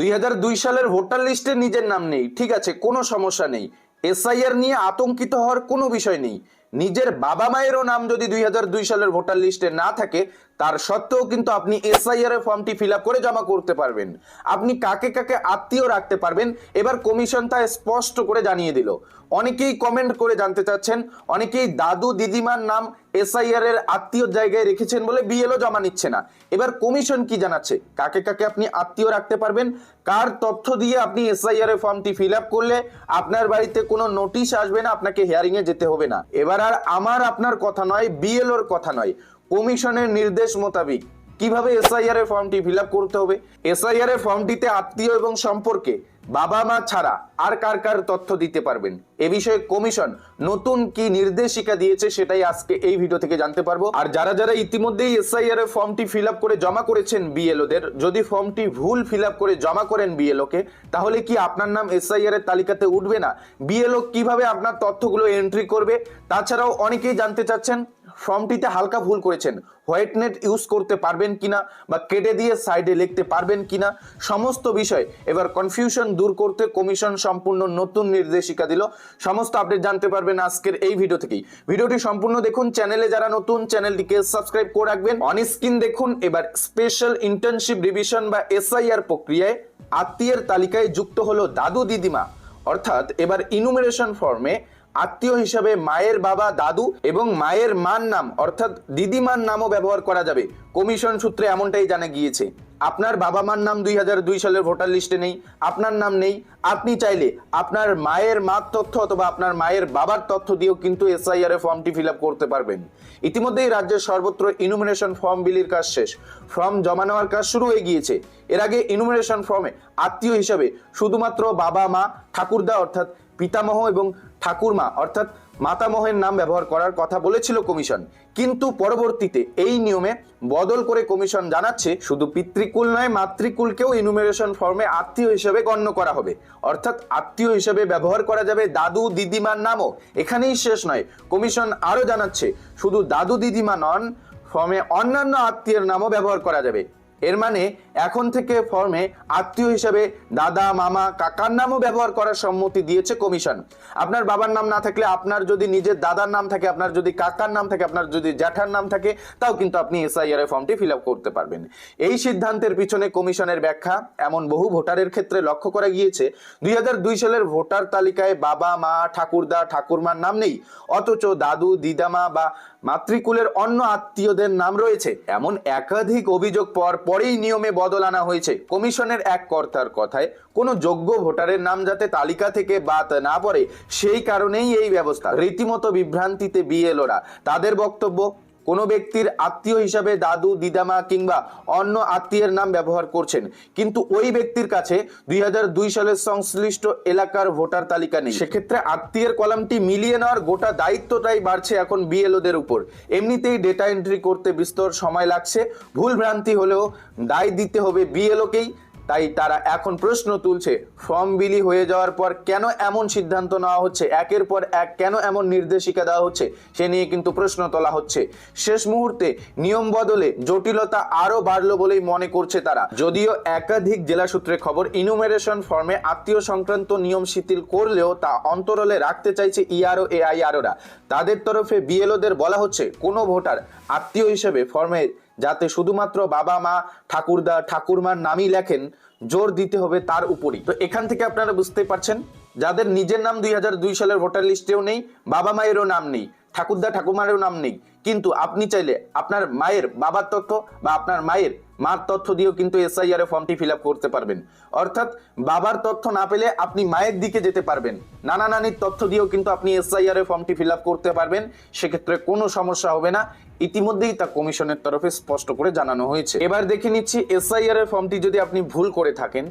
দুই হাজার দুই সালের ভোটার লিস্টে নিজের নাম নেই। ঠিক আছে, কোনো সমস্যা নেই। এসআইআর নিয়ে আতঙ্কিত হওয়ার কোনো বিষয় নেই। নিজের বাবা মায়েরও নাম যদি দুই হাজার দুই সালের ভোটার লিস্টে না থাকে তার সত্ত্বেও কিন্তু আপনি এসআইআর এর ফর্মটি ফিল করে জমা করতে পারবেন। আপনি কাকে কাকে আত্মীয় রাখতে পারবেন, এবার কমিশন তা স্পষ্ট করে জানিয়ে দিল। অনেকেই কমেন্ট করে জানতে চাচ্ছেন, অনেকেই দাদু দিদিমার নাম এসআইআর এর আত্মীয় জায়গায় রেখেছেন বলে বিএলও জমা নিচ্ছে না। এবার কমিশন কি জানাচ্ছে? কাকে কাকে আপনি আত্মীয় রাখতে পারবেন? কার তথ্য দিয়ে আপনি এসআইআর এর ফর্মটি ফিল করলে আপনার বাড়িতে কোনো নোটিশ আসবে না, আপনাকে হিয়ারিং এ যেতে হবে না। এবার আর আমার আপনার কথা নয় বিএলওর কথা নয়। কমিশনের নির্দেশ মোতাবেক কীভাবে এসআইআর এর ফর্মটি ফিল করতে হবে? এসআইআর এর ফর্মটিতে আত্মীয় এবং সম্পর্কে বাবা মা ছাড়া আর কার কার তথ্য দিতে পারবেন? এ বিষয়ে কমিশন নতুন কি নির্দেশিকা দিয়েছে সেটাই আজকে এই ভিডিও থেকে জানতে পারব। আর যারা যারা ইতিমধ্যেই এসআইআর এর ফর্মটি ফিল করে জমা করেছেন বিএলও দের, যদি ফর্মটি ভুল ফিল করে জমা করেন বিএলও কে, তাহলে কি আপনার নাম এসআইআর এর তালিকাতে উঠবে না? বিএলও কীভাবে আপনার তথ্যগুলো এন্ট্রি করবে? তাছাড়াও অনেকেই জানতে চাচ্ছেন ফর্মটিতে হালকা ভুল করেছেন। হোয়াইট নেট ইউজ করতে পারবেন কিনা বা কেটে দিয়ে সাইডে লিখতে পারবেন কিনা, সমস্ত বিষয় এবার কনফিউশন দূর করতে কমিশন সম্পূর্ণ নতুন নির্দেশিকা দিল। সমস্ত আপডেট জানতে পারবেন আজকের এই ভিডিও থেকেই। ভিডিওটি সম্পূর্ণ দেখুন, চ্যানেলে যারা নতুন, চ্যানেলটিকে সাবস্ক্রাইব করে রাখবেন। অন স্ক্রিন দেখুন, এবার স্পেশাল ইন্টার্নশিপ রিভিশন বা এসআইআর প্রক্রিয়ায় আত্মীয়ের তালিকায় যুক্ত হলো দাদু দিদিমা। অর্থাৎ এবার ইনুমিনেশন ফর্মে আত্মীয় হিসাবে মায়ের বাবা, দাদু এবং মায়ের মার নাম, অর্থাৎ দিদিমার নামও ব্যবহার করা যাবে। কমিশন সূত্রে এমনটাই জানা গিয়েছে। আপনার বাবা মার নাম দুই সালের ভোটার লিস্টে নেই, আপনার নাম নেই। আপনি চাইলে আপনার মায়ের মার তথ্য অথবা আপনার মায়ের বাবার তথ্য দিয়েও কিন্তু এসআইআর এর ফর্মটি ফিল করতে পারবেন। ইতিমধ্যেই রাজ্যের সর্বত্র ইনুমিনেশন ফর্ম বিলির কাজ শেষ। ফর্ম জমা নেওয়ার কাজ শুরু হয়ে গিয়েছে। এর আগে ইনুমিনেশন ফর্মে আত্মীয় হিসাবে শুধুমাত্র বাবা, মা, ঠাকুরদা অর্থাৎ পিতামহ এবং ঠাকুরমা, অর্থাৎ মাতামহের নাম ব্যবহার করার কথা বলেছিল কমিশন। কিন্তু পরবর্তীতে এই নিয়মে বদল করে কমিশন জানাচ্ছে, শুধু পিতৃকুল নয়, মাতৃকুলকেও ইনুমেরেশন ফর্মে আত্মীয় হিসেবে গণ্য করা হবে। অর্থাৎ আত্মীয় হিসেবে ব্যবহার করা যাবে দাদু দিদিমার নামও। এখানেই শেষ নয়, কমিশন আরও জানাচ্ছে, শুধু দাদু দিদিমা নন ফর্মে অন্যান্য আত্মীয়ের নামও ব্যবহার করা যাবে। এর মানে এখন থেকে ফর্মে আত্মীয় হিসেবে দাদা, মামা, কাকার নামও ব্যবহার করার সম্মতি দিয়েছে কমিশন। আপনার বাবার নাম না থাকলে আপনার যদি নিজের দাদার নাম থাকে, আপনার যদি কাকার নাম থাকে, আপনার যদি জ্যাঠার নাম থাকে, তাও কিন্তু আপনি এসআইআর ফর্মটি ফিল করতে পারবেন। এই সিদ্ধান্তের পিছনে কমিশনের ব্যাখ্যা, এমন বহু ভোটারের ক্ষেত্রে লক্ষ্য করা গিয়েছে, দুই হাজার দুই সালের ভোটার তালিকায় বাবা, মা, ঠাকুরদা, ঠাকুরমার নাম নেই। অথচ দাদু, দিদামা বা মাতৃকুলের অন্য আত্মীয়দের নাম রয়েছে। এমন একাধিক অভিযোগ পর পরেই নিয়মে বদল আনা হয়েছে। কমিশনের এক কর্তার কথায়, কোনো যোগ্য ভোটারের নাম যাতে তালিকা থেকে বাদ না পড়ে, সেই কারণেই এই ব্যবস্থা। রীতিমতো বিভ্রান্তিতে বিএলওরা। তাদের বক্তব্য কোনো ব্যক্তির আত্মীয় হিসাবে দাদু, দিদামা কিংবা অন্য আত্মীয়ের নাম ব্যবহার করছেন। কিন্তু ওই ব্যক্তির কাছে দুই হাজার দুই সালের সংশ্লিষ্ট এলাকার ভোটার তালিকা নেই। সেক্ষেত্রে আত্মীয়ের কলামটি মিলিয়ে নেওয়ার গোটা দায়িত্বটাই বাড়ছে এখন বিএলওদের উপর। এমনিতেই ডেটা এন্ট্রি করতে বিস্তর সময় লাগছে। ভুল ভ্রান্তি হলেও দায় দিতে হবে বিএলওকেই। তাই তারা এখন প্রশ্ন তুলছে, ফর্ম বিলি হয়ে যাওয়ার পর কেন এমন সিদ্ধান্ত নেওয়া হচ্ছে? একের পর এক কেন এমন নির্দেশিকা দেওয়া হচ্ছে? সে নিয়ে কিন্তু প্রশ্ন তোলা হচ্ছে। শেষ মুহূর্তে নিয়ম বদলে জটিলতা আরও বাড়লো বলেই মনে করছে তারা। যদিও একাধিক জেলা সূত্রে খবর ইনুমেরেশন ফর্মে আত্মীয় সংক্রান্ত নিয়ম শিথিল করলেও তা অন্তরলে রাখতে চাইছে ইআরও এআইআরওরা তাদের তরফে বিএলওদের বলা হচ্ছে, কোনো ভোটার আত্মীয় হিসেবে ফর্মে যাতে শুধুমাত্র বাবা মা, ঠাকুরদা, ঠাকুরমার নামই লেখেন, জোর দিতে হবে তার উপরই। তো এখান থেকে আপনারা বুঝতে পারছেন, যাদের নিজের নাম দুই সালের ভোটার লিস্টেও নেই, বাবা মায়েরও নাম নেই, ঠাকুরদা, ঠাকুরমারও নাম নেই, কিন্তু আপনি চাইলে আপনার মায়ের বাবার তথ্য বা আপনার মায়ের মার তথ্য দিয়েও কিন্তু এসআইআর ফর্মটি ফিল করতে পারবেন। অর্থাৎ বাবার তথ্য না পেলে আপনি মায়ের দিকে যেতে পারবেন। নানা নানির তথ্য দিয়েও কিন্তু আপনি এসআইআর ফর্মটি ফিল করতে পারবেন, সেক্ষেত্রে কোনো সমস্যা হবে না। ইতিমধ্যেই তা কমিশনের তরফে স্পষ্ট করে জানানো হয়েছে। এবার দেখে নিচ্ছি এসআইআর এর ফর্মটি যদি আপনি ভুল করে থাকেন,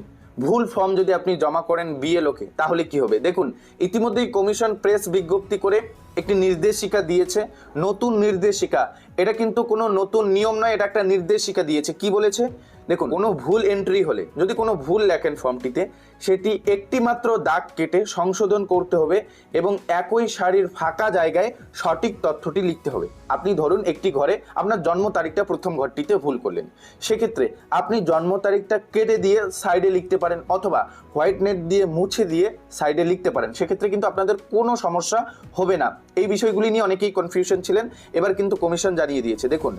ভুল ফর্ম যদি আপনি জমা করেন বিএলওকে তাহলে কি হবে? দেখুন, ইতিমধ্যেই কমিশন প্রেস বিজ্ঞপ্তি করে একটি নির্দেশিকা দিয়েছে, নতুন নির্দেশিকা। এটা কিন্তু কোনো নতুন নিয়ম নয়, এটা একটা নির্দেশিকা দিয়েছে। কি বলেছে? দেখুন, কোনো ভুল এন্ট্রি হলে, যদি কোনো ভুল লেখেন ফর্মটিতে, সেটি একটি মাত্র দাগ কেটে সংশোধন করতে হবে এবং একই সারির ফাঁকা জায়গায় সঠিক তথ্যটি লিখতে হবে। আপনি ধরুন একটি ঘরে আপনার জন্ম তারিখটা প্রথম ঘরটিতে ভুল করলেন। সেক্ষেত্রে আপনি জন্ম তারিখটা কেটে দিয়ে সাইডে লিখতে পারেন অথবা হোয়াইট নেট দিয়ে মুছে দিয়ে সাইডে লিখতে পারেন। সেক্ষেত্রে কিন্তু আপনাদের কোনো সমস্যা হবে না। এই বিষয়গুলি নিয়ে অনেকেই কনফিউশন ছিলেন। এবার কিন্তু কমিশন জানিয়ে দিয়েছে। দেখুন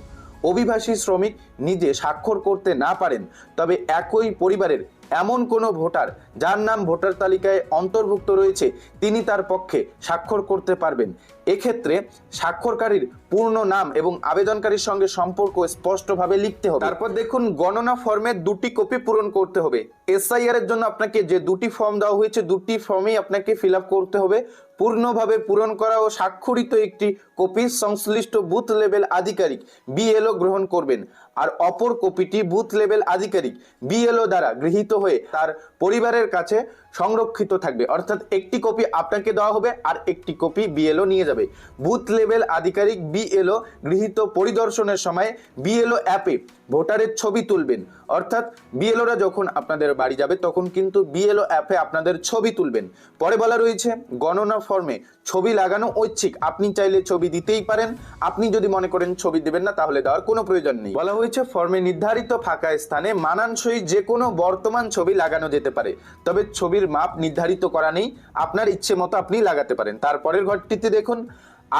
অভিবাসী শ্রমিক নিজে স্বাক্ষর করতে না পারেন। তবে একই পরিবারের এমন কোনো ভোটার, যার নাম ভোটার তালিকায় অন্তর্ভুক্ত রয়েছে, তিনি তার পক্ষে স্বাক্ষর করতে পারবেন। এক্ষেত্রে স্বাক্ষরকারীর পূর্ণ নাম এবং আবেদনকারীর সঙ্গে সম্পর্ক স্পষ্টভাবে লিখতে হবে। তারপর দেখুন, গণনা ফর্মের দুটি কপি পূরণ করতে হবে। এসআইআর এর জন্য আপনাকে যে দুটি ফর্ম দেওয়া হয়েছে, দুটি ফর্মেই আপনাকে ফিল করতে হবে। পূর্ণভাবে পূরণ করা ও স্বাক্ষরিত একটি কপি সংশ্লিষ্ট বুথ লেভেল আধিকারিক বিএলও গ্রহণ করবেন আর অপর কপিটি বুথ লেভেল আধিকারিক বিএলও দ্বারা গৃহীত হয়ে তার পরিবারের কাছে সংরক্ষিত থাকবে। অর্থাৎ একটি কপি আপনাকে দেওয়া হবে আর একটি কপি বিএলও নিয়ে যাবে। বুথ লেভেল আধিকারিক বিএলও গৃহীত পরিদর্শনের সময় বিএলও অ্যাপে ভোটারের ছবি তুলবেন। অর্থাৎ বিএলওরা যখন আপনাদের বাড়ি যাবে তখন কিন্তু বিএলও অ্যাপে আপনাদের ছবি তুলবেন। পরে বলা রয়েছে, গণনা ফর্মে ছবি লাগানো ঐচ্ছিক। আপনি চাইলে ছবি দিতেই পারেন। আপনি যদি মনে করেন ছবি দেবেন না, তাহলে দেওয়ার কোনো প্রয়োজন নেই। বলা হয়েছে, ফর্মে নির্ধারিত ফাঁকা স্থানে মানানসই যে কোনো বর্তমান ছবি লাগানো যেতে পারে। তবে ছবির মাপ নির্ধারিত করা নেই। আপনার ইচ্ছে মতো আপনি লাগাতে পারেন। তারপরের ঘরটিতে দেখুন,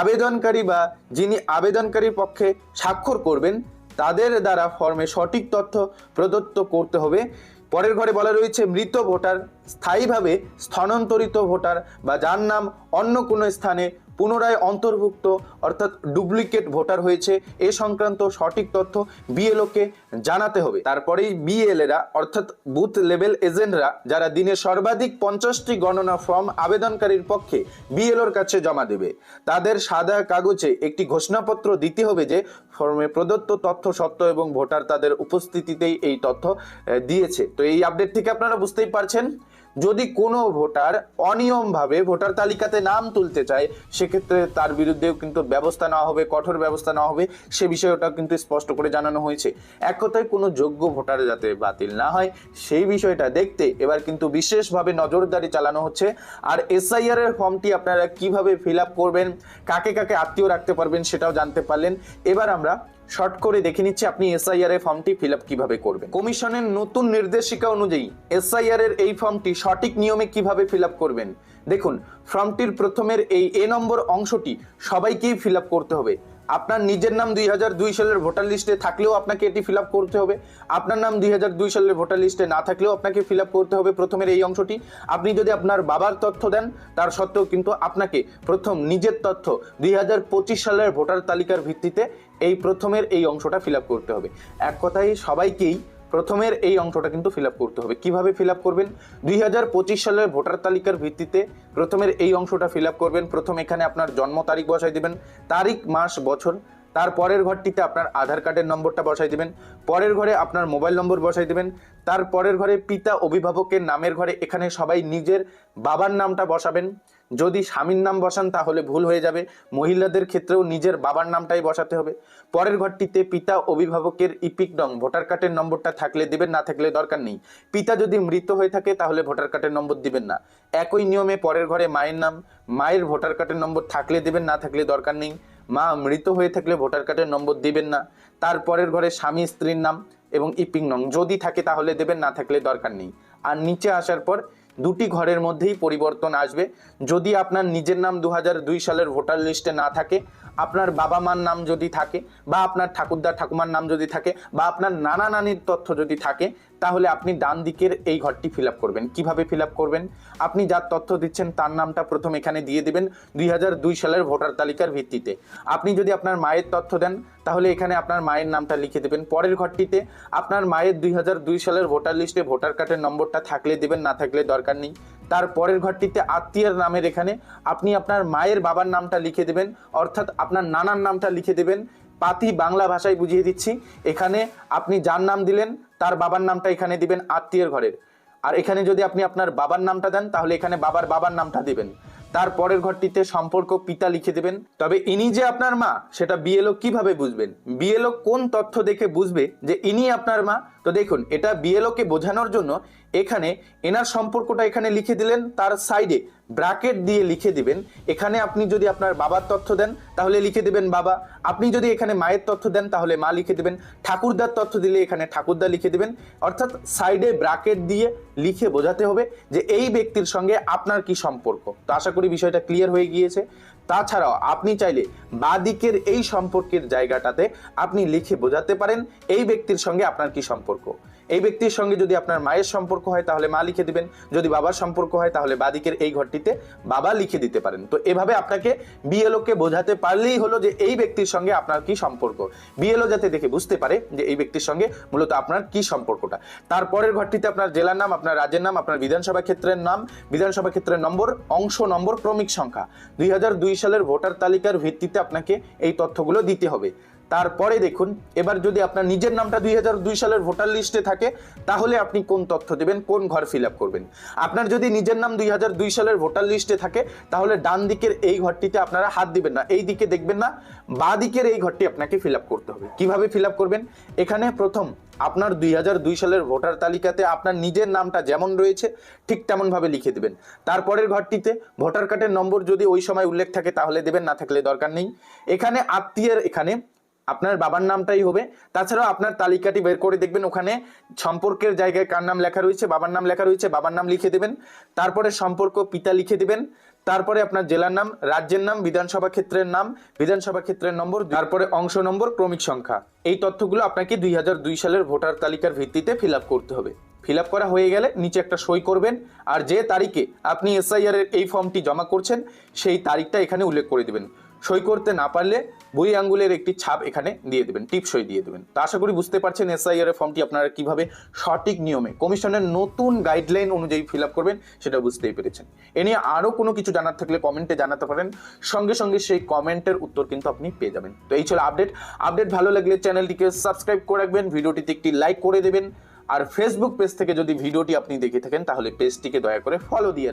আবেদনকারী বা যিনি আবেদনকারীর পক্ষে স্বাক্ষর করবেন, তাদের দ্বারা ফর্মে সঠিক তথ্য প্রদত্ত করতে হবে। পরের ঘরে বলা রয়েছে, মৃত ভোটার স্থায়ীভাবে স্থানান্তরিত ভোটার বা যার নাম অন্য কোনো স্থানে পুনরায় অন্তর্ভুক্ত, অর্থাৎ ডুপ্লিকেট ভোটার হয়েছে। এ সংক্রান্ত সঠিক তথ্য বিএলওকে জানাতে হবে। তারপরেই বিএলএরা, অর্থাৎ বুথ লেভেল এজেন্টরা, যারা দিনে সর্বাধিক পঞ্চাশটি গণনা ফর্ম আবেদনকারীর পক্ষে বিএলওর কাছে জমা দেবে, তাদের সাদা কাগজে একটি ঘোষণাপত্র দিতে হবে যে, ফর্মে প্রদত্ত তথ্য সত্য এবং ভোটার তাদের উপস্থিতিতেই এই তথ্য দিয়েছে। তো এই আপডেট থেকে আপনারা বুঝতেই পারছেন। যদি কোনো ভোটার অনিয়মভাবে ভোটার তালিকাতে নাম তুলতে চায়, সেক্ষেত্রে তার বিরুদ্ধেও কিন্তু ব্যবস্থা নেওয়া হবে, কঠোর ব্যবস্থা নেওয়া হবে, সে বিষয়টা কিন্তু স্পষ্ট করে জানানো হয়েছে। এক কথায় কোনো যোগ্য ভোটার যাতে বাতিল না হয়, সেই বিষয়টা দেখতে এবার কিন্তু বিশেষভাবে নজরদারি চালানো হচ্ছে। আর এসআইআর এর ফর্মটি আপনারা কীভাবে ফিল করবেন, কাকে কাকে আত্মীয় রাখতে পারবেন সেটাও জানতে পারলেন। এবার আমরা শর্ট করে দেখে নিচ্ছি আপনি এসআইআর এর ফর্মটি ফিল আপ কীভাবে করবেন। কমিশনের নতুন নির্দেশিকা অনুযায়ী এসআইআর এর এই ফর্মটি সঠিক নিয়মে কীভাবে ফিল আপ করবেন? দেখুন, ফর্মটির প্রথমের এই এ নম্বর অংশটি সবাইকেই ফিল আপ করতে হবে। আপনার নিজের নাম দুই হাজার দুই সালের ভোটার লিস্টে থাকলেও আপনাকে এটি ফিল করতে হবে। আপনার নাম দুই হাজার দুই সালের ভোটার লিস্টে না থাকলেও আপনাকে ফিল করতে হবে প্রথমের এই অংশটি। আপনি যদি আপনার বাবার তথ্য দেন, তার সত্ত্বেও কিন্তু আপনাকে প্রথম নিজের তথ্য দুই হাজার পঁচিশ সালের ভোটার তালিকার ভিত্তিতে এই প্রথমের এই অংশটা ফিল করতে হবে। এক কথায় সবাইকেই প্রথমের এই অংশটা কিন্তু ফিল করতে হবে। কীভাবে ফিল করবেন? দুই হাজার পঁচিশ সালের ভোটার তালিকার ভিত্তিতে প্রথমের এই অংশটা ফিল করবেন। প্রথম এখানে আপনার জন্ম তারিখ বসাই দেবেন, তারিখ, মাস, বছর। তার পরের ঘরটিতে আপনার আধার কার্ডের নম্বরটা বসাই দেবেন। পরের ঘরে আপনার মোবাইল নম্বর বসাই দেবেন। তার পরের ঘরে পিতা অভিভাবকের নামের ঘরে এখানে সবাই নিজের বাবার নামটা বসাবেন। যদি স্বামীর নাম বসান তাহলে ভুল হয়ে যাবে। মহিলাদের ক্ষেত্রেও নিজের বাবার নামটাই বসাতে হবে। পরের ঘরটিতে পিতা, অভিভাবকের ইপিক নং ভোটার কার্ডের নম্বরটা থাকলে দিবেন, না থাকলে দরকার নেই। পিতা যদি মৃত হয়ে থাকে তাহলে ভোটার কার্ডের নম্বর দিবেন না। একই নিয়মে পরের ঘরে মায়ের নাম, মায়ের ভোটার কার্ডের নম্বর থাকলে দিবেন, না থাকলে দরকার নেই। মা মৃত হয়ে থাকলে ভোটার কার্ডের নম্বর দিবেন না। তারপরের ঘরে স্বামী, স্ত্রীর নাম এবং ইপিং নং যদি থাকে তাহলে দেবেন, না থাকলে দরকার নেই। আর নিচে আসার পর দুটি ঘরের মধ্যেই পরিবর্তন আসবে। যদি আপনার নিজের নাম দু সালের ভোটার লিস্টে না থাকে, আপনার বাবা মার নাম যদি থাকে, বা আপনার ঠাকুরদা ঠাকুমার নাম যদি থাকে, বা আপনার নানা নানির তথ্য যদি থাকে তাহলে আপনি ডান দিকের এই ঘরটি ফিল করবেন। কীভাবে ফিল করবেন? আপনি যার তথ্য দিচ্ছেন তার নামটা প্রথম এখানে দিয়ে দেবেন দুই সালের ভোটার তালিকার ভিত্তিতে। আপনি যদি আপনার মায়ের তথ্য দেন, তাহলে এখানে আপনার মায়ের নামটা লিখে দেবেন। পরের ঘরটিতে আপনার মায়ের দুই সালের ভোটার লিস্টে ভোটার কার্ডের নম্বরটা থাকলে দেবেন, না থাকলে দরকার নেই। তার পরের ঘরটিতে আত্মীয়ের নামের এখানে আপনি আপনার মায়ের বাবার নামটা লিখে দেবেন, অর্থাৎ আপনার নানার নামটা লিখে দেবেন। পাতি বাংলা ভাষায় বুঝিয়ে দিচ্ছি। এখানে আপনি যার নাম দিলেন তার বাবার নামটা এখানে দিবেন আত্মীয়ের ঘরের। আর এখানে যদি আপনি আপনার বাবার নামটা দেন, তাহলে এখানে বাবার বাবার নামটা দিবেন। তার পরের ঘরটিতে সম্পর্ক পিতা লিখে দেবেন। তবে ইনি যে আপনার মা, সেটা বিএলও কীভাবে বুঝবেন? বিএলও কোন তথ্য দেখে বুঝবে যে ইনি আপনার মা? তো দেখুন, এটা বিএলও কে বোঝানোর জন্য এখানে এনার সম্পর্কটা এখানে লিখে দিলেন, তার সাইডে ব্র্যাকেট দিয়ে লিখে দিবেন। এখানে আপনি যদি আপনার বাবার তথ্য দেন, তাহলে লিখে দিবেন বাবা। আপনি যদি এখানে মায়ের তথ্য দেন, তাহলে মা লিখে দিবেন। ঠাকুরদার তথ্য দিলে এখানে ঠাকুরদা লিখে দিবেন। অর্থাৎ সাইডে ব্র্যাকেট দিয়ে লিখে বোঝাতে হবে যে এই ব্যক্তির সঙ্গে আপনার কি সম্পর্ক। তো আশা করি বিষয়টা ক্লিয়ার হয়ে গিয়েছে। তাছাড়াও আপনি চাইলে বাদিকের এই সম্পর্কের জায়গাটাতে আপনি লিখে বোঝাতে পারেন, এই ব্যক্তির সঙ্গে আপনার কি সম্পর্ক। এই ব্যক্তির সঙ্গে যদি আপনার মায়ের সম্পর্ক হয়, তাহলে মা লিখে দিবেন। যদি বাবার সম্পর্ক হয়, তাহলে বাদিকের এই ঘরটিতে বাবা লিখে দিতে পারেন। তো এভাবে আপনাকে বিএলও কে বোঝাতে পারলেই হলো যে এই ব্যক্তির সঙ্গে আপনার কি সম্পর্ক। বিএলও যাতে দেখে বুঝতে পারে যে এই ব্যক্তির সঙ্গে মূলত আপনার কি সম্পর্কটা। তারপরের ঘরটিতে আপনার জেলার নাম, আপনার রাজ্যের নাম, আপনার বিধানসভা ক্ষেত্রের নাম, বিধানসভা ক্ষেত্রের নম্বর, অংশ, নম্বর, ক্রমিক সংখ্যা। দুই হাজার দুই সালের ভোটার তালিকার ভিত্তিতে আপনাকে এই তথ্যগুলো দিতে হবে। তারপরে দেখুন, এবার যদি আপনার নিজের নামটা দুই হাজার দুই সালের ভোটার লিস্টে থাকে, তাহলে আপনি কোন তথ্য দেবেন, কোন ঘর ফিল করবেন? আপনার যদি নিজের নাম দুই হাজার দুই সালের ভোটার লিস্টে থাকে, তাহলে ডান দিকের এই ঘরটিতে আপনারা হাত দিবেন না, এই দিকে দেখবেন না, বা দিকের এই ঘরটি আপনাকে ফিল করতে হবে। কীভাবে ফিল করবেন? এখানে প্রথম আপনার দুই হাজার দুই সালের ভোটার তালিকাতে আপনার নিজের নামটা যেমন রয়েছে, ঠিক তেমনভাবে লিখে দেবেন। তারপরের ঘরটিতে ভোটার কার্ডের নম্বর যদি ওই সময় উল্লেখ থাকে, তাহলে দেবেন, না থাকলে দরকার নেই। এখানে আত্মীয়ের এখানে আপনার বাবার নামটাই হবে। তাছাড়াও আপনার তালিকাটি বের করে দেখবেন ওখানে সম্পর্কের জায়গায় কার নাম লেখা রয়েছে, বাবার নাম লেখা রয়েছে, বাবার নাম লিখে দেবেন। তারপরে সম্পর্ক পিতা লিখে দেবেন। তারপরে আপনার জেলার নাম, রাজ্যের নাম, বিধানসভা ক্ষেত্রের নাম, বিধানসভা ক্ষেত্রের নম্বর, তারপরে অংশ নম্বর, ক্রমিক সংখ্যা। এই তথ্যগুলো আপনাকে দুই হাজার দুই সালের ভোটার তালিকার ভিত্তিতে ফিল করতে হবে। ফিল করা হয়ে গেলে নিচে একটা সই করবেন আর যে তারিখে আপনি এসআইআর এর এই ফর্মটি জমা করছেন, সেই তারিখটা এখানে উল্লেখ করে দিবেন। সই করতে না পারলে বই আঙ্গুলের একটি ছাপ এখানে দিয়ে দেবেন, টিপ সই দিয়ে দেবেন। তো আশা করি বুঝতে পারছেন এসআইআর ফর্মটি আপনারা কীভাবে সঠিক নিয়মে কমিশনের নতুন গাইডলাইন অনুযায়ী ফিল আপ করবেন সেটা বুঝতেই পেরেছেন। এ নিয়ে আরও কোনো কিছু জানার থাকলে কমেন্টে জানাতে পারেন। সঙ্গে সঙ্গে সেই কমেন্টের উত্তর কিন্তু আপনি পেয়ে যাবেন। তো এই ছিল আপডেট। আপডেট ভালো লাগলে চ্যানেলটিকে সাবস্ক্রাইব করে রাখবেন, ভিডিওটিতে একটি লাইক করে দেবেন। আর ফেসবুক পেজ থেকে যদি ভিডিওটি আপনি দেখে থাকেন, তাহলে পেজটিকে দয়া করে ফলো দিয়ে